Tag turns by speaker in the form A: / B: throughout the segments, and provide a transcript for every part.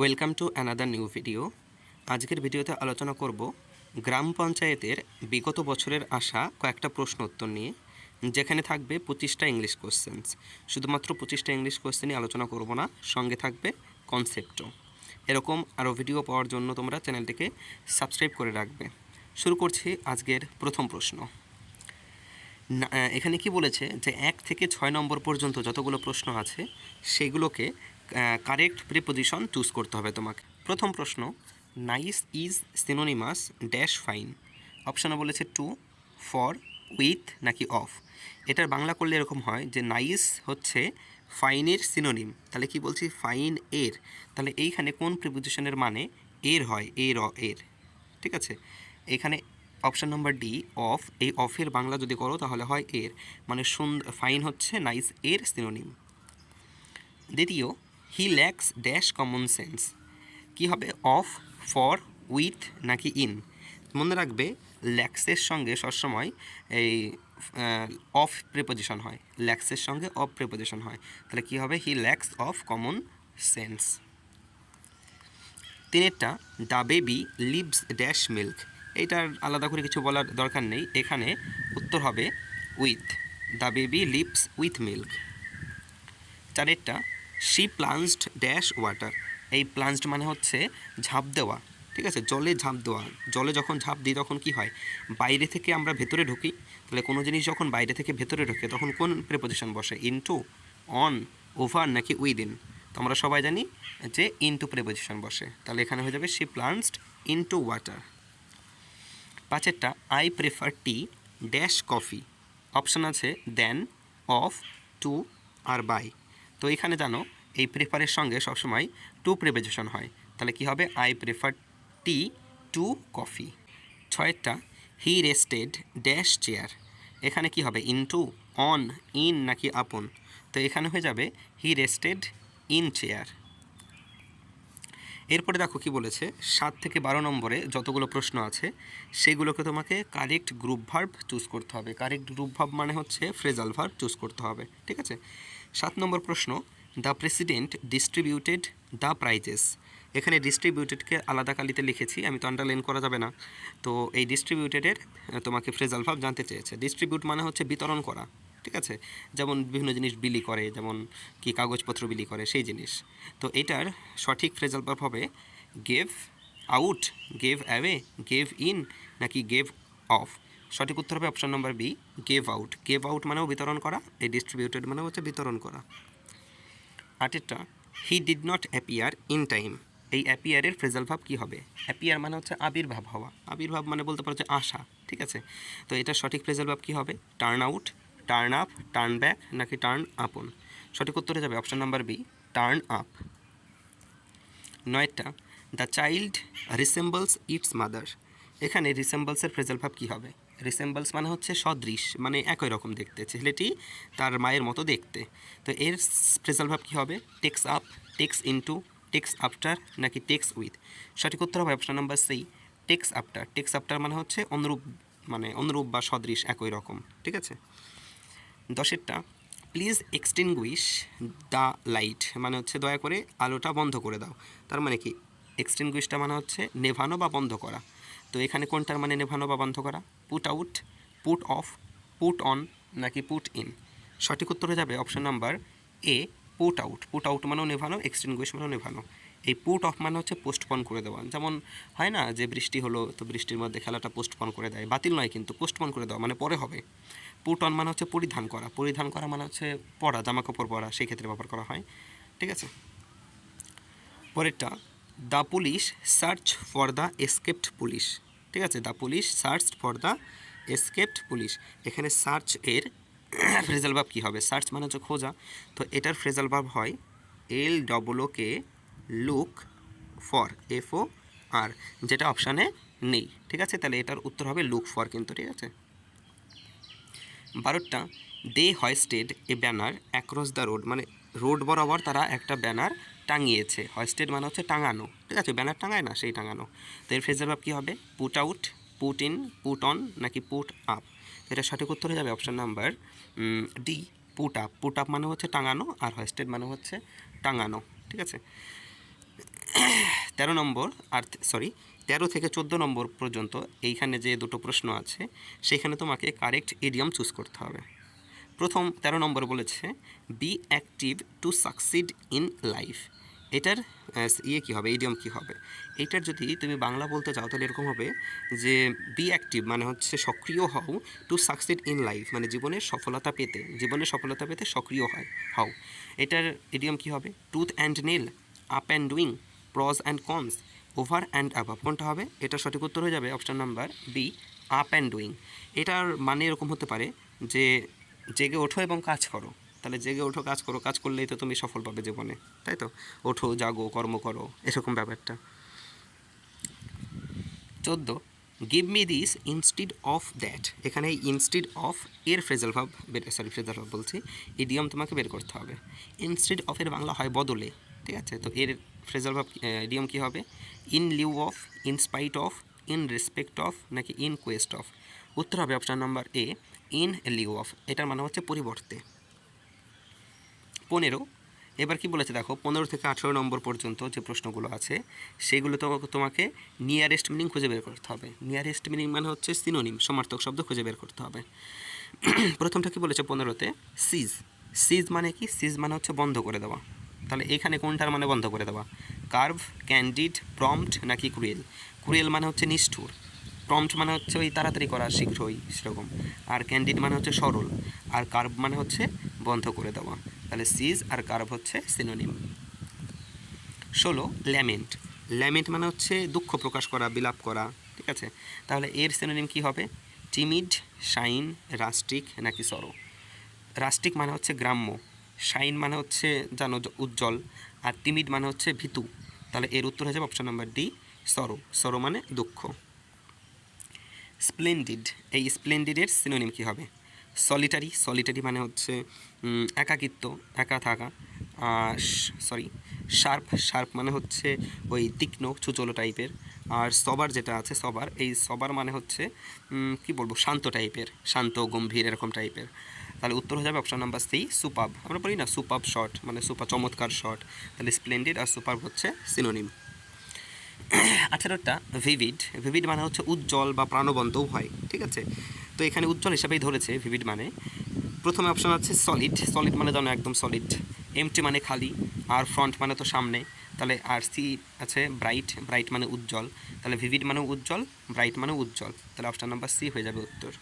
A: Welcome to another new video আজকের ভিডিওতে আলোচনা করব গ্রাম পঞ্চায়েতের বিগত বছরের আসা কয়েকটা প্রশ্ন উত্তর নিয়ে, যেখানে থাকবে পঁচিশটা ইংলিশ কোশ্চেন্স শুধুমাত্র পঁচিশটা ইংলিশ কোশ্চেনই আলোচনা করব না, সঙ্গে থাকবে কনসেপ্টও এরকম আরও ভিডিও পাওয়ার জন্য তোমরা চ্যানেলটিকে সাবস্ক্রাইব করে রাখবে। শুরু করছি আজকের প্রথম প্রশ্ন। এখানে কি বলেছে যে এক থেকে ছয় নম্বর পর্যন্ত যতগুলো প্রশ্ন আছে, সেগুলোকে কারেক্ট প্রিপোজিশন চুজ করতে হবে তোমাকে। প্রথম প্রশ্ন nice is synonymous dash fine অপশানে বলেছে টু ফর উইথ নাকি অফ এটার বাংলা করলে এরকম হয় যে নাইস হচ্ছে ফাইনের সিনোনিম তাহলে কি বলছি? ফাইন এর তাহলে এইখানে কোন প্রিপোজিশনের মানে এর হয়? এর, অ- এর। ঠিক আছে? এখানে অপশান নাম্বার ডি অফ এই অফের বাংলা যদি করো তাহলে হয় এর। মানে সুন্দর ফাইন হচ্ছে নাইস এর সিনোনিম দ্বিতীয় he lacks dash common sense কি হবে? অফ ফর উইথ নাকি ইন মনে রাখবে ল্যাক্সের সঙ্গে সবসময় এই অফ প্রিপোজিশন হয়। ল্যাক্সের সঙ্গে অফ প্রিপোজিশন হয়। তাহলে কি হবে? He lacks of common sense তিনেরটা the baby lives dash milk এইটার আলাদা করে কিছু বলার দরকার নেই। এখানে উত্তর হবে with the baby lives with milk চারেরটা she plunged dash water এই প্লান্সড মানে হচ্ছে ঝাঁপ দেওয়া, ঠিক আছে? জলে ঝাঁপ দেওয়া। জলে যখন ঝাঁপ দিই তখন কি হয়? বাইরে থেকে আমরা ভেতরে ঢুকি, তাহলে কোনো জিনিস যখন বাইরে থেকে ভেতরে ঢোকে তখন কোন প্রিপোজিশন বসে? ইনটু অন ওভার নাকি উইদিন তো আমরা সবাই জানি যে ইনটু প্রিপোজিশন বসে। তাহলে এখানে হয়ে যাবে she plunged into water পাঁচেরটা I prefer tea dash coffee option আছে দেন অফ টু আর বাই তো এখানে জানো, এই প্রেফারের সঙ্গে সবসময় টু প্রেভেজেশন হয়। তাহলে কি হবে? I prefer tea to coffee ছয়টা হি রেস্টেড ড্যাশ চেয়ার এখানে কি হবে? ইন টু অন ইন নাকি আপন? তো এখানে হয়ে যাবে হি রেস্টেড ইন চেয়ার এরপরে দেখো কি বলেছে, সাত থেকে বারো নম্বরে যতগুলো প্রশ্ন আছে সেগুলোকে তোমাকে কারেক্ট গ্রুপ ভার্ব চুজ করতে হবে। কারেক্ট গ্রুপ ভার্ব মানে হচ্ছে ফ্রেজাল ভার্ব চুজ করতে হবে, ঠিক আছে? সাত নম্বর প্রশ্ন the president distributed the prizes এখানে ডিস্ট্রিবিউটেডকে আলাদা কালিতে লিখেছি, আমি তো আন্ডারলাইন করা যাবে না। তো এই ডিস্ট্রিবিউটেডের তোমাকে ফ্রেজাল ভার্ব জানতে চেয়েছে। ডিস্ট্রিবিউট মানে হচ্ছে বিতরণ করা। ঠিক আছে? যেমন বিভিন্ন জিনিস বিলি করে, যেমন কি কাগজপত্র বিলি করে, সেই জিনিস। তো এটার সঠিক ফ্রেজাল ভার্ব হবে gave out gave away gave in নাকি গেভ অফ সঠিক উত্তর হবে option number B gave out gave out মানেও বিতরণ করা, এই ডিস্ট্রিবিউটেড মানে হচ্ছে বিতরণ করা। আটেরটা he did not appear in time এই অ্যাপিয়ারের ফ্রেজাল ভাব কী হবে? অ্যাপিয়ার মানে হচ্ছে আবির্ভাব হওয়া। আবির্ভাব মানে বলতে পারো যে আশা ঠিক আছে? তো এটার সঠিক ফ্রেজাল ভাব কী হবে? Turn out turn up turn back নাকি টার্ন আপন সঠিক উত্তরে যাবে option number B turn up নয়টা the child resembles its mother এখানে রিসেম্বলসের ফ্রেজাল ভাব কী হবে? রিসেম্বলস মানে হচ্ছে সদৃশ মানে একই রকম দেখতে, ছেলেটি তার মায়ের মতো দেখতে। তো এর ফ্রেজাল ভাব কী হবে? Takes up takes into takes after নাকি টেক্স উইথ সঠিক উত্তর হবে option number C takes after takes after মানে হচ্ছে অনুরূপ মানে অনুরূপ বা সদৃশ একই রকম, ঠিক আছে? দশেরটা প্লিজ এক্সটিংগুইশ দ্য লাইট মানে হচ্ছে দয়া করে আলোটা বন্ধ করে দাও। তার মানে কি? এক্সটিংগুইশটা মানে হচ্ছে নেভানো বা বন্ধ করা। তো এখানে কোনটার মানে নেভানো বা বন্ধ করা? Put out put off put on নাকি পুট ইন সঠিক উত্তরে যাবে option number A put out put out মানেও নেভানো এক্সটিংগুইশ মানেও নেভানো। এই পুট অফ মানে হচ্ছে পোস্টপন করে দেওয়া। যেমন হয় না যে বৃষ্টি হলো, তো বৃষ্টির মধ্যে খেলাটা পোস্টপন করে দেয়। বাতিল নয় কিন্তু পোস্টপন করে দেওয়া মানে পরে হবে। পুট অন মানে হচ্ছে পরিধান করা। পরিধান করা মানে হচ্ছে পরা জামা কাপড় পরা, সেই ক্ষেত্রে ব্যবহার করা হয়। ঠিক আছে? পরেরটা the police search for the escaped police ঠিক আছে? The police search for the escaped police এখানে সার্চ এর ফ্রেজাল ভাব কী হবে? সার্চ মানে হচ্ছে খোঁজা। তো এটার ফ্রেজাল ভাব হয় L double K look for F O R যেটা অপশানে নেই, ঠিক আছে? তাহলে এটার উত্তর হবে লুক ফর কিন্তু, ঠিক আছে? বারোটা, they hoisted a banner across the road মানে রোড বরাবর তারা একটা ব্যানার টাঙিয়েছে। হয়েস্টেড মানে হচ্ছে টাঙানো, ঠিক আছে? ব্যানার টাঙায় না, সেই টাঙানো। তো এর ফ্রেজার ভাব কী হবে? Put out put in put on নাকি পুট আপ এটা সঠিক উত্তর হয়ে যাবে option number D put up put up মানে হচ্ছে টাঙানো, আর হয়েস্টেড মানে হচ্ছে টাঙানো, ঠিক আছে? তেরো নম্বর আর সরি তেরো থেকে চোদ্দ নম্বর পর্যন্ত এইখানে যে দুটো প্রশ্ন আছে, সেখানে তোমাকে কারেক্ট ইডিয়ম চুজ করতে হবে। প্রথম তেরো নম্বর বলেছে be active to succeed in life এটার ইয়ে কী হবে ইডিয়ম কী হবে? এটার যদি তুমি বাংলা বলতে চাও, তাহলে এরকম হবে যে বি অ্যাক্টিভ মানে হচ্ছে সক্রিয় হও টু সাকসিড ইন লাইফ মানে জীবনের সফলতা পেতে, জীবনের সফলতা পেতে সক্রিয় হয়, হও। এটার ইডিয়ম কী হবে? Tooth and nail up and doing pros and cons over and above কোনটা হবে? এটা সঠিক উত্তর হয়ে যাবে option number B up and doing এটার মানে এরকম হতে পারে যে জেগে ওঠো এবং কাজ করো। তাহলে জেগে ওঠো, কাজ করো, কাজ করলেই তো তুমি সফল পাবে জীবনে, তাই তো? ওঠো, জাগো, কর্ম করো, এরকম ব্যাপারটা। চোদ্দ give me this instead of that এখানে ইনস্টিড অফ এর ফ্রেজাল ভাব সরি ফ্রেজাল ভাব বলছি ইডিয়ম তোমাকে বের করতে হবে। ইনস্টিড অফ এর বাংলা হয় বদলে, ঠিক আছে? তো এর ফ্রেজাল ভাব ইডিয়ম কী হবে? In lieu of in spite of in respect of নাকি ইন কোয়েস্ট অফ উত্তর হবে option number A in lieu of এটার মানে হচ্ছে পরিবর্তে। পনেরো, এবার কি বলেছে দেখো, পনেরো থেকে আঠেরো নম্বর পর্যন্ত যে প্রশ্নগুলো আছে, সেগুলো তোমাকে নিয়ারেস্ট মিনিং খুঁজে বের করতে হবে। নিয়ারেস্ট মিনিং মানে হচ্ছে সিনোনিম সমার্থক শব্দ খুঁজে বের করতে হবে। প্রথমটা কি বলেছে পনেরোতে? সিজ সিজ মানে কি? সিজ মানে হচ্ছে বন্ধ করে দেওয়া। তাহলে এখানে কোনটার মানে বন্ধ করে দেওয়া কার্ভ ক্যান্ডিড প্রম্পট নাকি ক্রুয়েল ক্রুয়েল মানে হচ্ছে নিষ্ঠুর। প্রম্পট মানে হচ্ছে ওই তাড়াতাড়ি করা শীঘ্রই সেরকম। আর ক্যান্ডিড মানে হচ্ছে সরল। আর কার্ভ মানে হচ্ছে বন্ধ করে দেওয়া। তাহলে সিজ আর কার্ভ হচ্ছে সিনোনিম ষোলো ল্যামেন্ট ল্যামেন্ট মানে হচ্ছে দুঃখ প্রকাশ করা, বিলাপ করা, ঠিক আছে? তাহলে এর সিনোনিম কি হবে? টিমিড শাইন রাস্টিক নাকি সরো রাস্টিক মানে হচ্ছে গ্রাম্য। শাইন মানে হচ্ছে জানো উজ্জ্বল আর টিমিড মানে হচ্ছে ভীতু। তাহলে এর উত্তর হয়ে যাবে অপশন নাম্বার ডি সরো। সরো মানে দুঃখ। স্প্লেন্ডিড এই স্প্লেন্ডিডের সিনোনিম কী হবে? সলিটারি সলিটারি মানে হচ্ছে একাকিত্ব, একা থাকা। সরি শার্প শার্প মানে হচ্ছে ওই তীক্ষ্ণ ছুচলো টাইপের আর সবার যেটা আছে সবার এই সবার মানে হচ্ছে কি বলব? শান্ত টাইপের শান্ত, গম্ভীর এরকম টাইপের তাহলে উত্তর হয়ে যাবে অপশন নাম্বার সি সুপাব আমরা বলি না সুপাব শট মানে সুপার চমৎকার শট তাহলে স্প্লেন্ডিড আর সুপার হচ্ছে সিনোনিম আঠেরোটা ভিভিড ভিভিড মানে হচ্ছে উজ্জ্বল বা প্রাণবন্তও হয়, ঠিক আছে? তো এখানে উজ্জ্বল হিসাবেই ধরেছে ভিভিড মানে। প্রথমে অপশন আছে সলিড সলিড মানে জানো একদম সলিড এমটি মানে খালি, আর ফ্রন্ট মানে তো সামনে। তাহলে আর সি আছে ব্রাইট ব্রাইট মানে উজ্জ্বল। তাহলে ভিভিড মানে উজ্জ্বল ব্রাইট মানে উজ্জ্বল। তাহলে অপশন নাম্বার সি হয়ে যাবে উত্তর।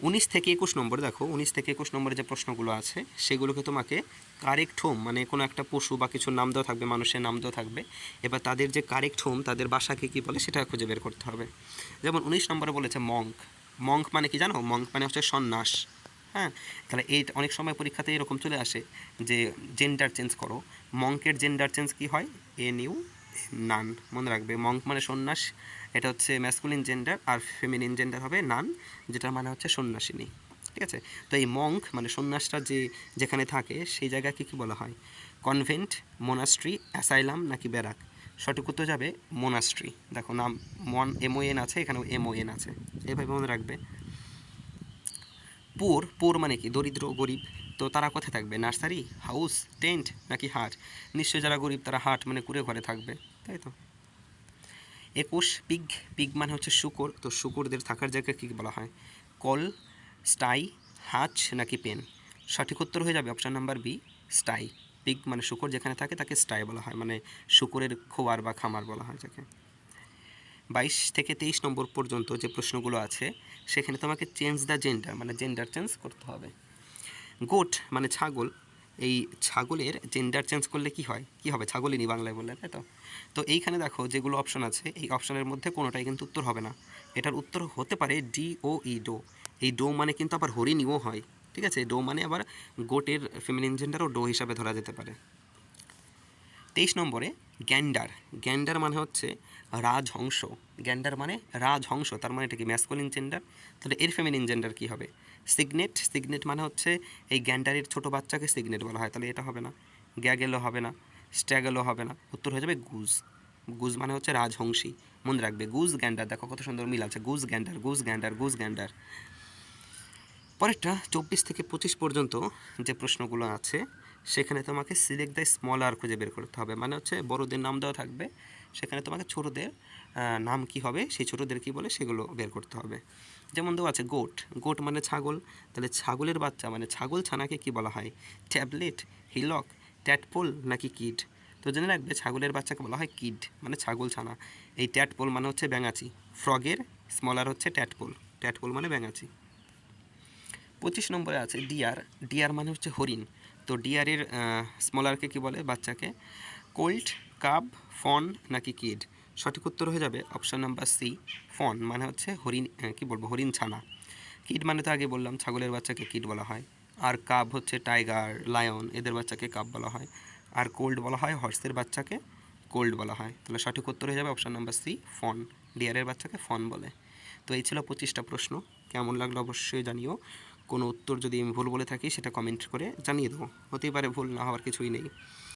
A: উনিশ থেকে একুশ নম্বর দেখো, উনিশ থেকে একুশ নম্বরে যে প্রশ্নগুলো আছে, সেগুলোকে তোমাকে কারেক্ট হোম মানে কোনো একটা পশু বা কিছুর নাম দেওয়া থাকবে, মানুষের নাম দেওয়া থাকবে। এবার তাদের যে কারেক্ট হোম তাদের বাসাকে কী বলে, সেটা খুঁজে বের করতে হবে। যেমন উনিশ নম্বরে বলেছে মঙ্ক মঙ্ক মানে কি জানো? মঙ্ক মানে হচ্ছে সন্ন্যাস। হ্যাঁ? তাহলে এই অনেক সময় পরীক্ষাতে এরকম চলে আসে যে জেন্ডার চেঞ্জ করো। মঙ্কের জেন্ডার চেঞ্জ কি হয়? এ নিউ নান মনে রাখবে মঙ্ক মানে সন্ন্যাস এটা হচ্ছে ম্যাসকুলিন জেন্ডার আর ফেমিনিন জেন্ডার হবে নান যেটার মানে হচ্ছে সন্ন্যাসিনী, ঠিক আছে? তো এই মঙ্ক মানে সন্ন্যাসটা যে, যেখানে থাকে, সেই জায়গাকে কী বলা হয়? কনভেন্ট মোনাস্ট্রি অ্যাসাইলাম নাকি ব্যারাক? সঠিক উত্তর যাবে মোনাস্ট্রি দেখো নাম মন এমওএন আছে, এখানেও এমওএন আছে। এভাবে মনে রাখবে। পুর পুর মানে কি? দরিদ্র, গরিব। তো তারা কোথায় থাকবে? নার্সারি? হাউস টেন্ট নাকি হাট? নিশ্চয়ই যারা গরিব, তারা হাট মানে কুড়ে ঘরে থাকবে, তাই তো? একুশ, পিগ পিগ মানে হচ্ছে শুকর, তো শুকরদের থাকার জায়গায় কী বলা হয়? কল, স্টাই, হাচ নাকি পেন? সঠিক উত্তর হয়ে যাবে option number B, sty. Pig মানে শুকর যেখানে থাকে তাকে স্টাই বলা হয় মানে শুকরের খোয়ার বা খামার বলা হয় যাকে বাইশ থেকে তেইশ নম্বর পর্যন্ত যে প্রশ্নগুলো আছে, সেখানে তোমাকে চেঞ্জ দ্য জেন্ডার মানে জেন্ডার চেঞ্জ করতে হবে। গোট মানে ছাগল এই ছাগলের জেন্ডার চেঞ্জ করলে কি হয়? কি হবে? ছাগলিনী বাংলায় বললে তাই তো? তো এইখানে দেখো যেগুলো অপশন আছে, এই অপশনের মধ্যে কোনোটাই কিন্তু উত্তর হবে না। এটার উত্তর হতে পারে ডি ও ই ডো এই ডো মানে কিন্তু আবার হরিণীও হয়, ঠিক আছে? ডো মানে আবার গোটের ফেমিনিন জেন্ডারও ডো হিসাবে ধরা যেতে পারে। তেইশ নম্বরে গ্যান্ডার গ্যান্ডার মানে হচ্ছে রাজহংস। গ্যান্ডার মানে রাজহংস, তার মানে এটা কি ম্যাসকুলিন জেন্ডার তাহলে এর ফেমিনিন জেন্ডার কী হবে? সিগনেট সিগনেট মানে হচ্ছে এই গ্যান্ডারের ছোট বাচ্চাকে সিগনেট বলা হয়, তাহলে এটা হবে না। গ্যাগেলও হবে না স্ট্যাগেলও হবে না। উত্তর হয়ে যাবে গুজ। গুজ মানে হচ্ছে রাজহংসী। মনে রাখবে, গুজ গ্যান্ডার দেখো কত সুন্দর মিল আছে। Goose gander goose gander goose gander পরেরটা, চব্বিশ থেকে পঁচিশ পর্যন্ত যে প্রশ্নগুলো আছে সেখানে তোমাকে সিলেক্ট দ্য স্মলার খুঁজে বের করতে হবে। মানে হচ্ছে বড়দের নাম দেওয়া থাকবে। সেখানে তোমাকে ছোটোদের নাম কি হবে? সেই ছোটোদের কি বলে সেগুলো বের করতে হবে। যেমন দেওয়া আছে গোট গোট মানে ছাগল। তাহলে ছাগলের বাচ্চা মানে ছাগল ছানাকে কি বলা হয়? ট্যাবলেট হিলক ট্যাটপোল নাকি কিড তো জেনে রাখবে ছাগলের বাচ্চাকে বলা হয় কিড মানে ছাগল ছানা। এই ট্যাটপোল মানে হচ্ছে ব্যাঙাচি। ফ্রগের স্মলার হচ্ছে ট্যাটপোল ট্যাটপোল মানে ব্যাঙাচি। পঁচিশ নম্বরে আছে ডিয়ার ডিয়ার মানে হচ্ছে হরিণ। তো ডিয়ারের স্মলারকে কি বলে বাচ্চাকে? কোল্ড কাব ফন নাকি কিড? সঠিক উত্তর হয়ে যাবে অপশান নাম্বার সি, ফন মানে হচ্ছে হরিণ কি বলব, হরিণ ছানা। কিড মানে তো আগে বললাম, ছাগলের বাচ্চাকে কিড বলা হয়। আর কাব হচ্ছে টাইগার, লায়ন, এদের বাচ্চাকে কাব বলা হয়। আর কোল্ড বলা হয় হর্সের বাচ্চাকে কোল্ড বলা হয়। তাহলে সঠিক উত্তর হয়ে যাবে অপশান নাম্বার সি, ফন, ডিয়ারের বাচ্চাকে ফন বলে। তো এই ছিল পঁচিশটা প্রশ্ন। কেমন লাগল অবশ্যই জানিও। কোনো উত্তর যদি আমি ভুল বলে থাকি, সেটা কমেন্ট করে জানিয়ে দেবো। হতেই পারে ভুল না হওয়ার কিছুই নেই।